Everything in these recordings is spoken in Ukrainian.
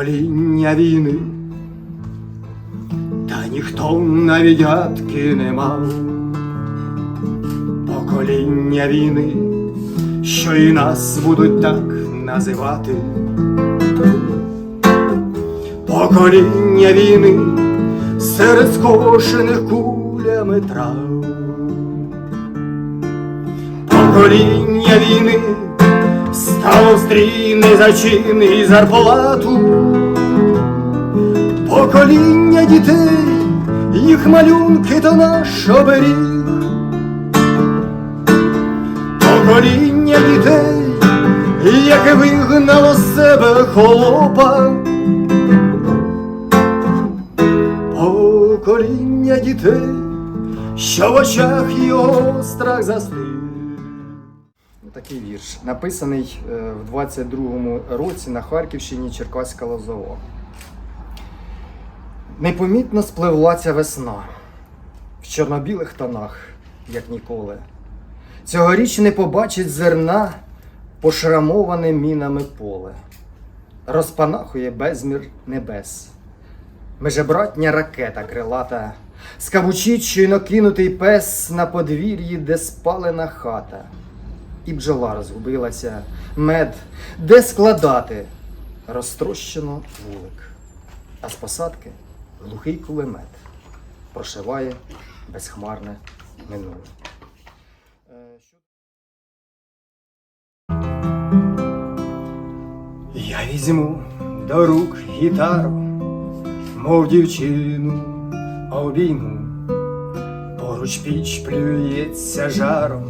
покоління війни, та ніхто навіть гадки не мав. Покоління війни, що і нас будуть так називати. Покоління війни серед скошених кулями трав. Покоління війни стало стрій не за чин і зарплату. Покоління дітей, їх малюнки то наш оберіг. Покоління дітей, яке вигнало з себе холопа. Покоління дітей, що в очах його страх застиг. Такий вірш, написаний е, в 22-му році на Харківщині Черкаська Лозова. Непомітно спливла ця весна. В чорно-білих тонах, як ніколи. Цьогоріч не побачить зерна пошрамоване мінами поле, розпанахує безмір небес. Межебратня ракета крилата, скавучить щойно кинутий пес на подвір'ї, де спалена хата. І бджола розгубилася, мед, де складати, розтрощено вулик, а з посадки глухий кулемет прошиває безхмарне минуле. Е, Я візьму до рук гітару, мов дівчину обійму, поруч піч плюється жаром,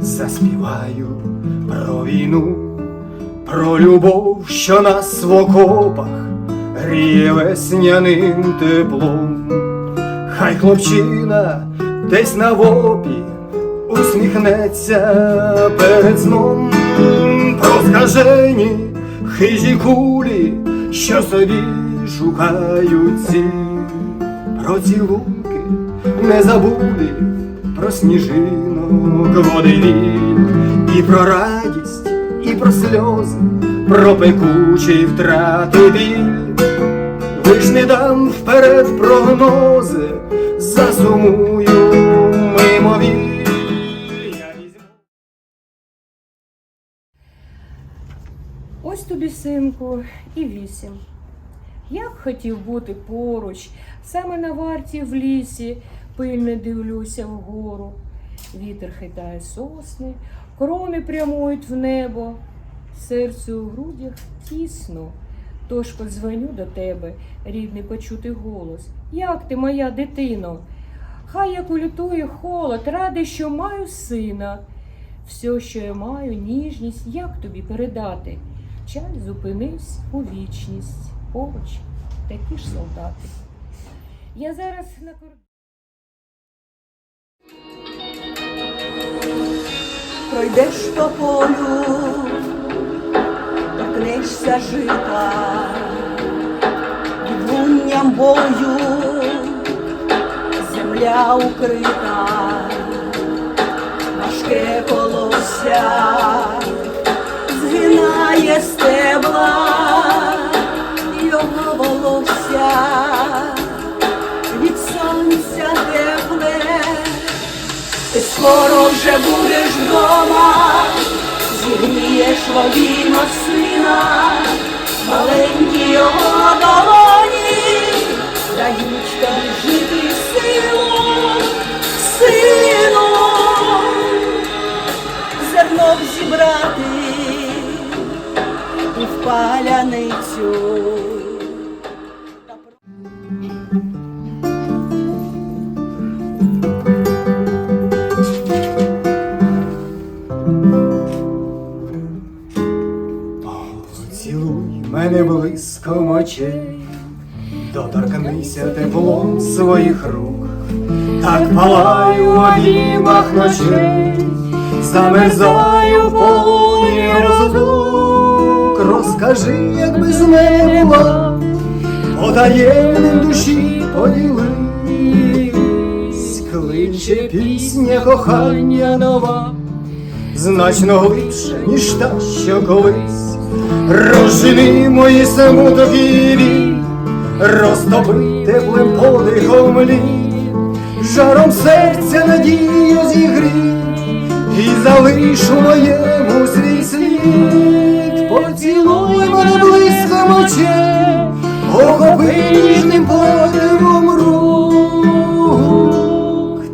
заспіваю про війну, про любов, що нас в окопах гріє весняним теплом. Хай хлопчина десь на вопі усміхнеться перед сном про скажені хижі кулі, що собі шукають ціль, про цілунки незабулі, про сніжинок водивіль, і про радість, і про сльози, про пекучі втрати біль. Ви не дам вперед прогнози, засумую візьму Ось тобі, синку, і вісім. Я б хотів бути поруч, саме на варті в лісі, пильно дивлюся вгору. Вітер хитає сосни, крони прямують в небо. Серцю у грудях тісно. Тож подзвоню до тебе, рідний почути голос. Як ти, моя дитино? Хай як улютує холод, радий, що маю сина. Все, що я маю, ніжність, як тобі передати? Чай зупинився у вічність, поруч такі ж солдати. Я зараз на кордоні. Пройдеш по полю, торкнешся жита, відлунням бою, земля укрита, важке колося, згинає стебла, його волосся, від сонця тепле. Ти скоро вже будеш вдома, зігрієш водіно сина, маленькі його долоні, дають тобі жити силу, сину, зерно зібрати в паляницю. Поцілуй очей, доторкнися теплом своїх рук, так палаю в обіймах ночей, замерзаю в полуні розлук, розкажи, як без мене була, потаємним душі поділись, кличе пісня кохання нова. Значно глибше, ніж та, що колись розжени мої смуток і розтопи теплим подихом літ, жаром серця надію зігрій, і залиш у моєму свій слід, поцілуй мене близько очей, охопи ніжним подивом рук,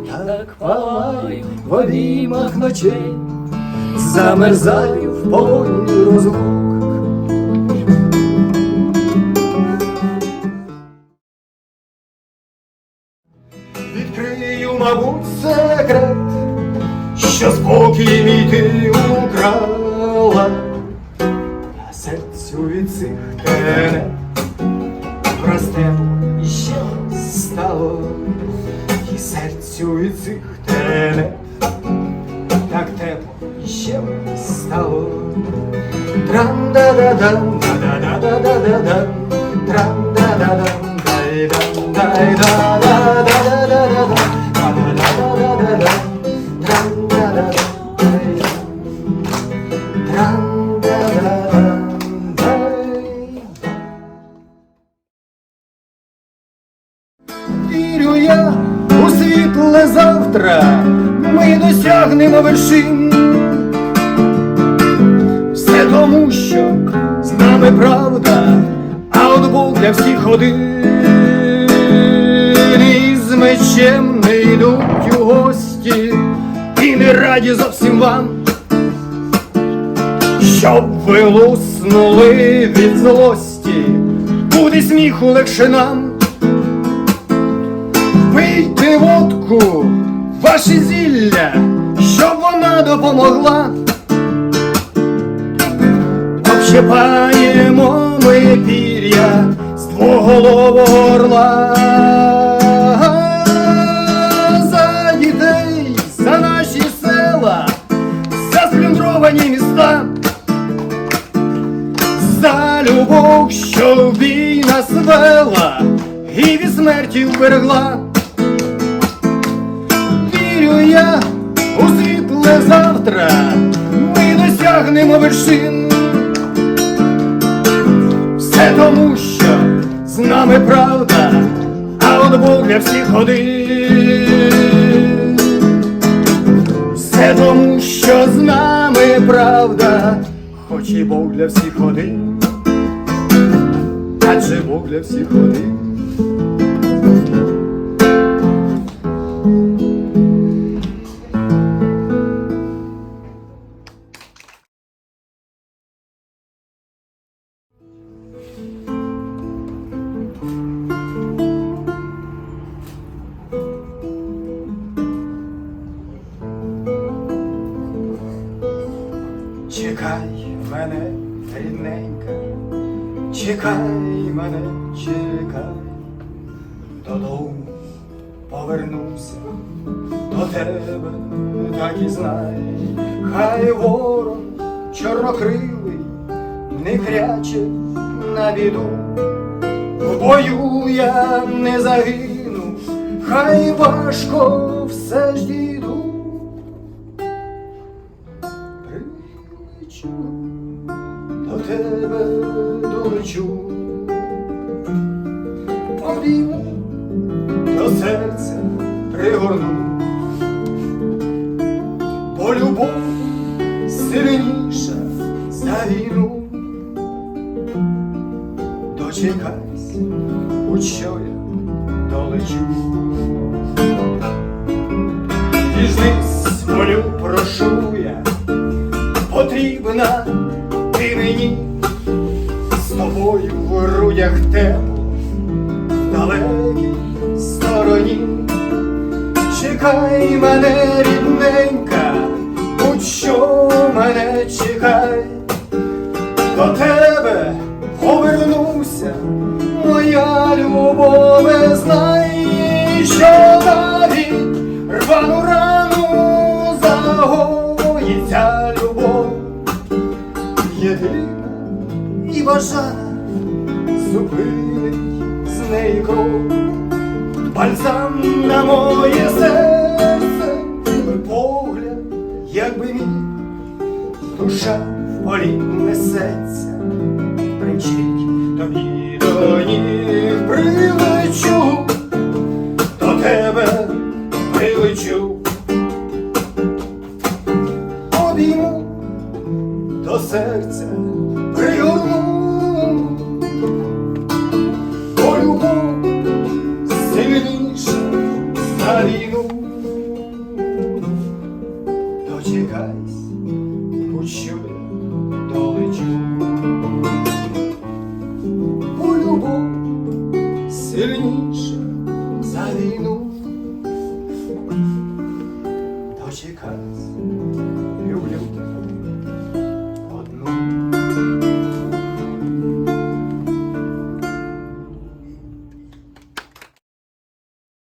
так палаю в обіймах ночей, замерзаю в полоні розлук. Ти украла, а серцю від цих тенет просте ще стало, і серцю від цих тенет так тепло ще стало. Трам-да-да-дам, да-да-да-да-да-дам, трам-да-да-дам, дай-дам, дай-да-да-да-да-да-да-дам, да-да-да-да-да-дам, досягнемо вершин. Все тому, що з нами правда, а от Бог для всіх один. І з мечем не йдуть у гості, і не раді зовсім вам, щоб ви луснули від злості, буде сміху легше нам. Пийте водку, ваше зілля, щоб вона допомогла. Общепаємо ми пір'я з двоголового орла. За дітей, за наші села, за сплюндровані міста, за любов, що в бій і від смерті вберегла. Досягнемо вершин. Все тому, що з нами правда, а от Бог для всіх один. Все тому, що з нами правда, хоч і Бог для всіх один. Адже Бог для всіх один. Чекай мене, рідненька, чекай мене, чекай, додому повернуся. До тебе, так і знай, хай ворог чорнокрилий не кряче на біду, в бою я не загину, хай важко все ж тебе долечу, обійму, до серця пригорну, бо любов сильніша за війну. Дочекайся, у що я долечу. Віжнись, молю, прошу я, потрібна ти мені, з тобою в грудях тепло, в далекій стороні. Чекай мене, рідненька, будь-що мене чекай, до тебе повернуся, моя любове, знай, що бажана зупинить з неї кров, бальзам на моє серце, погляд, якби міг душа в полі несеться, примчить тобі до прилечу, до тебе прилечу, обійму до серця